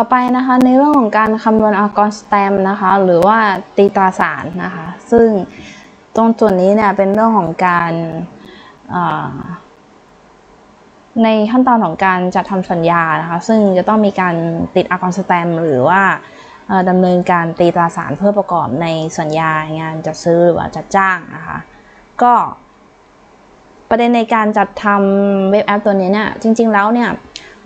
ต่อไปนะคะในเรื่องของการคำนวณอากรสแตมนะคะหรือว่าตีตราสารนะคะซึ่งตรงส่วนนี้เนี่ยเป็นเรื่องของการในขั้นตอนของการจัดทำสัญญานะคะซึ่งจะต้องมีการติดอากรสแตมหรือว่าดำเนินการตีตราสารเพื่อประกอบในสัญญางานจัดซื้อหรือว่าจัดจ้างนะคะก็ประเด็นในการจัดทำเว็บแอปตัวนี้เนี่ยจริง ๆ แล้วเนี่ย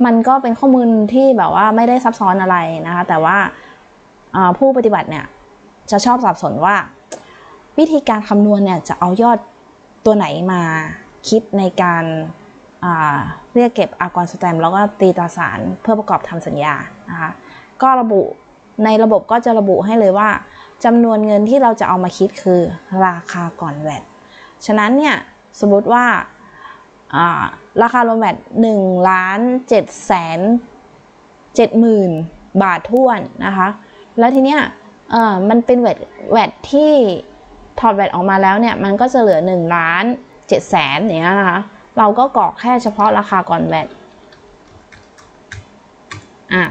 มันก็เป็นข้อมูลที่แบบว่าไม่ได้ซับซ้อนอะไรนะคะ แต่ว่าผู้ปฏิบัติเนี่ยจะชอบสับสนว่า วิธีการคำนวณเนี่ยจะเอายอดตัวไหนมาคิดในการาเรียกเก็บอากรสแตมแล้วก็ตีตราสารเพื่อประกอบทำสัญญานะคะก็ระบุในระบบก็จะระบุให้เลยว่าจำนวนเงินที่เราจะเอามาคิดคือราคาก่อนแวดฉะนั้นเนี่ยสมมติว่า อ่าราคารวมแวดหนึ่งล้านเจ็ดแสนเจ็ดหมื่นบาทท้วนนะคะ แล้วทีเนี้ยเออมันเป็นแวดแวดที่ถอดแวดออกมาแล้วเนี่ยมันก็จะเหลือหนึ่งล้านเจ็ดแสนอย่างเงี้ยนะคะ เราก็กรอกแค่เฉพาะราคาก่อนแวดอะ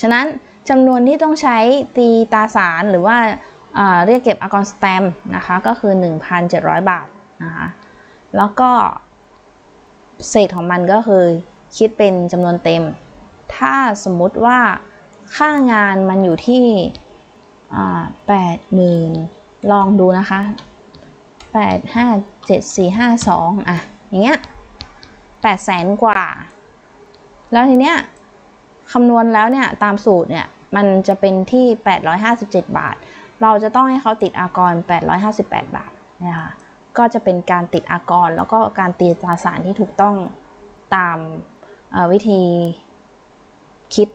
ฉะนั้นจำนวนที่ต้องใช้ตีตาสารหรือว่าเรียกเก็บอากรสแตมนะคะ ก็คือ 1,700 บาทนะคะ แล้วก็เศษของมันก็คือคิดเป็นจำนวนเต็ม ถ้าสมมุติว่าค่างานมันอยู่ที่แปดหมื่นลองดูนะคะแปดห้าเจ็ดสี่ห้าสองอะ อย่างเงี้ยแปดแสนกว่า แล้วทีเนี้ยคำนวณแล้วเนี่ยตามสูตรเนี่ยมันจะเป็นที่ 857 บาท เราจะต้องให้เขาติดอากร 858 บาทนะคะ ก็จะเป็นการติดอากร แล้วก็การตีตราสารที่ถูกต้องตามวิธีคิด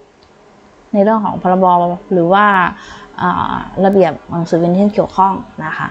ในเรื่องของพรบหรือว่าอ่าระเบียบหนังสือเวียนที่เกี่ยวข้องนะคะ